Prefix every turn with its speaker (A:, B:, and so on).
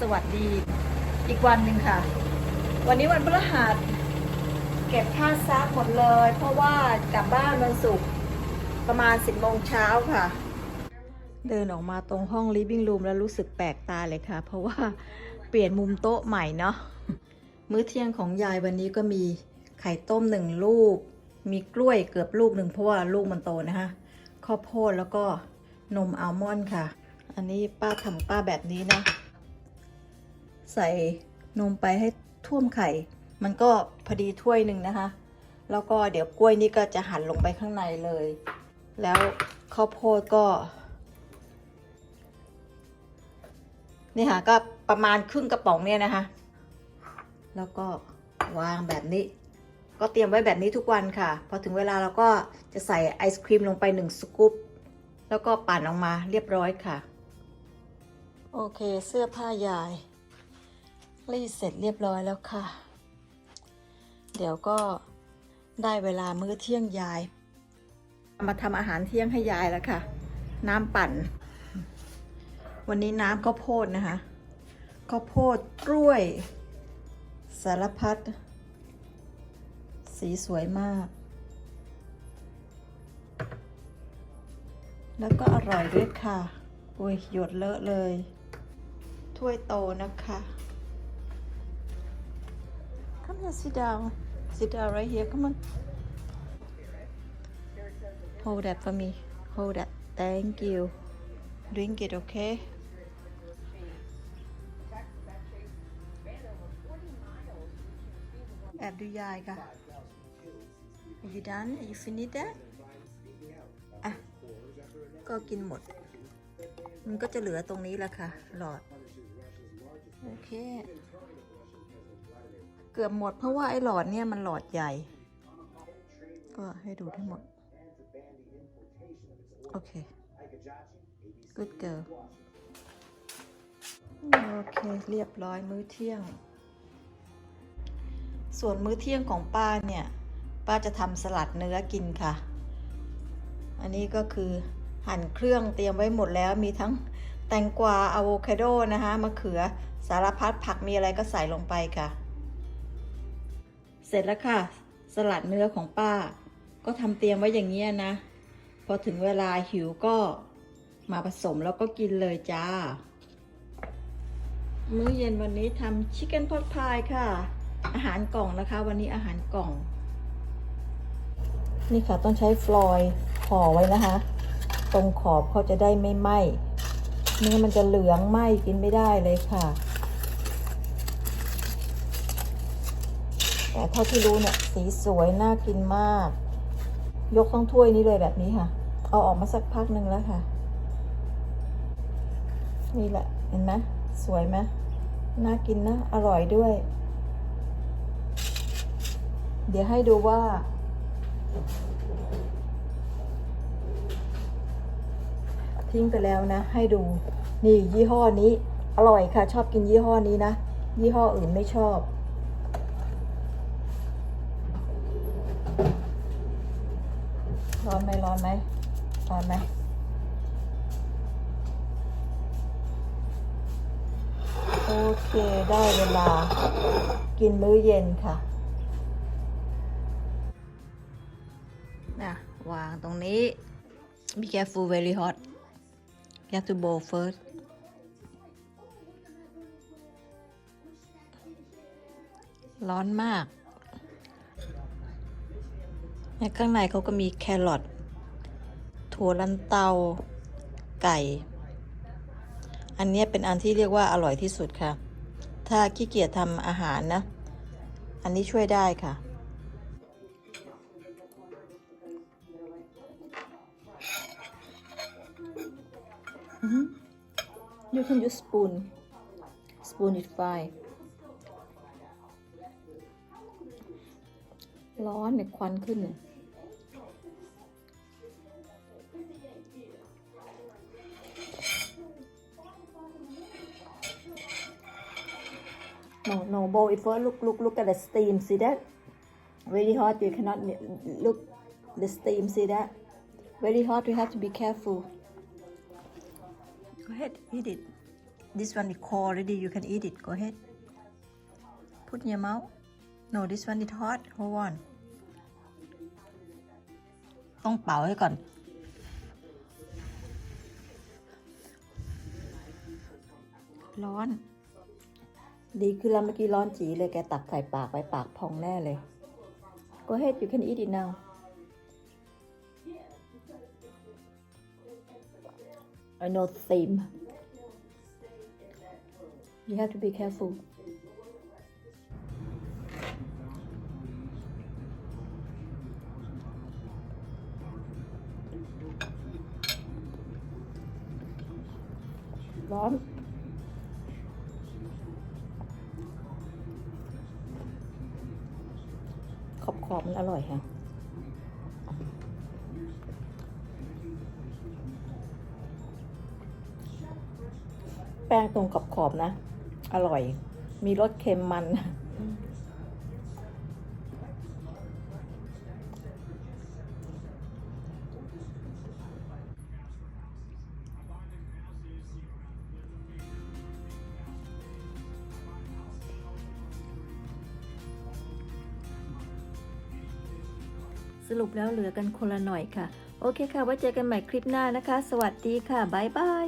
A: สวัสดีอีกวันหนึ่งค่ะ วันนี้วันพฤหัสเก็บผ้าซักหมดเลย เพราะว่ากลับบ้านวันศุกร์ประมาณ 10โมงเช้าค่ะ เดินออกมาตรงห้อง living room แล้วรู้สึกแปลกตาเลยค่ะ เพราะว่าเปลี่ยนมุมโต๊ะใหม่เนาะมื้อเที่ยงของยายวันนี้ก็มีไข่ต้มหนึ่งลูก มีกล้วยเกือบลูกหนึ่งเพราะว่าลูกมันโตนะคะข้าวโพดแล้วก็นมอัลมอนด์ค่ะ อันนี้ป้าทำป้าแบบนี้นะ ใส่นมไปให้ท่วมไข่ มันก็พอดีถ้วยหนึ่งนะคะ แล้วก็เดี๋ยวกล้วยนี่ก็จะหั่นลงไปข้างในเลย แล้วข้าวโพดก็ นี่ค่ะก็ประมาณครึ่งกระป๋องเนี่ยนะคะ แล้วก็วางแบบนี้ ก็เตรียมไว้แบบนี้ทุกวันค่ะ พอถึงเวลาเราก็จะใส่ไอศครีมลงไปหนึ่งสกู๊ปแล้วก็ปั่นออกมาเรียบร้อยค่ะ โอเค เสื้อผ้ายาย รีดเสร็จเรียบร้อยแล้วค่ะ เดี๋ยวก็ได้เวลามื้อเที่ยงยาย มาทำอาหารเที่ยงให้ยายแล้วค่ะ น้ำปั่น วันนี้น้ำข้าวโพดนะคะข้าวโพดกล้วย สารพัด สีสวยมาก แล้วก็อร่อยด้วยค่ะ อุ้ยหยดเลอะเลย ถ้วยโตนะคะ Come here, sit down. Sit down right here. Come on. Hold that for me. Hold that. Thank you. Drink it, okay? Ab du jag ka? Are you done? Are you finished that? อะ ก็กินหมด มันก็จะเหลือตรงนี้แหละค่ะ หลอด โอเค กือบหมดเพราะว่าไอ้หลอดเนี่ยมันหลอดใหญ่ ก็ให้ดูทั้งหมด โอเค good girl โอเค เรียบร้อยมื้อเที่ยง ส่วนมื้อเที่ยงของป้าเนี่ย ป้าจะทำสลัดเนื้อกินค่ะ อันนี้ก็คือหั่นเครื่องเตรียมไว้หมดแล้วมีทั้งแตงกวาอะโวคาโดนะคะมะเขือสารพัดผักมีอะไรก็ใส่ลงไปค่ะ เสร็จแล้วค่ะ สลัดเนื้อของป้า ก็ทำเตรียมไว้อย่างนี้ยนะ พอถึงเวลาหิวก็มาผสมแล้วก็กินเลยจ้า มื้อเย็นวันนี้ทำชิคเก้นพอตพายค่ะ อาหารกล่องนะคะ วันนี้อาหารกล่อง นี่ค่ะต้องใช้ฟลอยด์ห่อไว้นะคะ ตรงขอบเขาจะได้ไม่ไหม้เนื้อมันจะเหลืองไหม้กินไม่ได้เลยค่ะ แต่เท่าที่รู้เนี่ยสีสวยน่ากินมาก ยกทั้งถ้วยนี้เลยแบบนี้ค่ะ เอาออกมาสักพักหนึ่งแล้วค่ะ นี่แหละเห็นไหมสวยไหมน่ากินนะ อร่อยด้วย เดี๋ยวให้ดูว่า ทิ้งไปแล้วนะ ให้ดู นี่ยี่ห้อนี้ อร่อยค่ะ ชอบกินยี่ห้อนี้นะ ยี่ห้ออื่นไม่ชอบ ร้อนไหมร้อนไหมร้อนไหมโอเคได้เวลา กินมื้อเย็นค่ะนะวางตรงนี้ be careful very hot you have to boil first ร้อนมาก ในข้างในเขาก็มีแครอทถั่วลันเตา ไก่ อันนี้เป็นอันที่เรียกว่าอร่อยที่สุดค่ะ ถ้าขี้เกียจทำอาหารนะ อันนี้ช่วยได้ค่ะ Mhm. You can use spoon. Spoon is fine. ร้อนเนี่ยควันขึ้นเนี่ย No, no, boil it first. Look, look, look at the steam. See that? Very hot. You cannot look the steam. See that? Very hot. You have to be careful. Go ahead, eat it. this one is cold already you can eat it go ahead put in your mouth no this one is hot hold on ต้องเป่าให้ก่อน ร้อน ดีคือแล้วเมื่อกี้ร้อนจีเลยแกตักใส่ปากไว้ปากพองแน่เลย Go ahead you can eat it now I know the theme you have to be careful ร้ กรอบมันอร่อยค่ะ แป้งตรงขอบขอบๆนะ อร่อย มีรสเค็มมัน สรุปแล้วเหลือกันคนละหน่อยค่ะ โอเคค่ะ ไว้เจอกันใหม่คลิปหน้านะคะ สวัสดีค่ะ บ๊ายบาย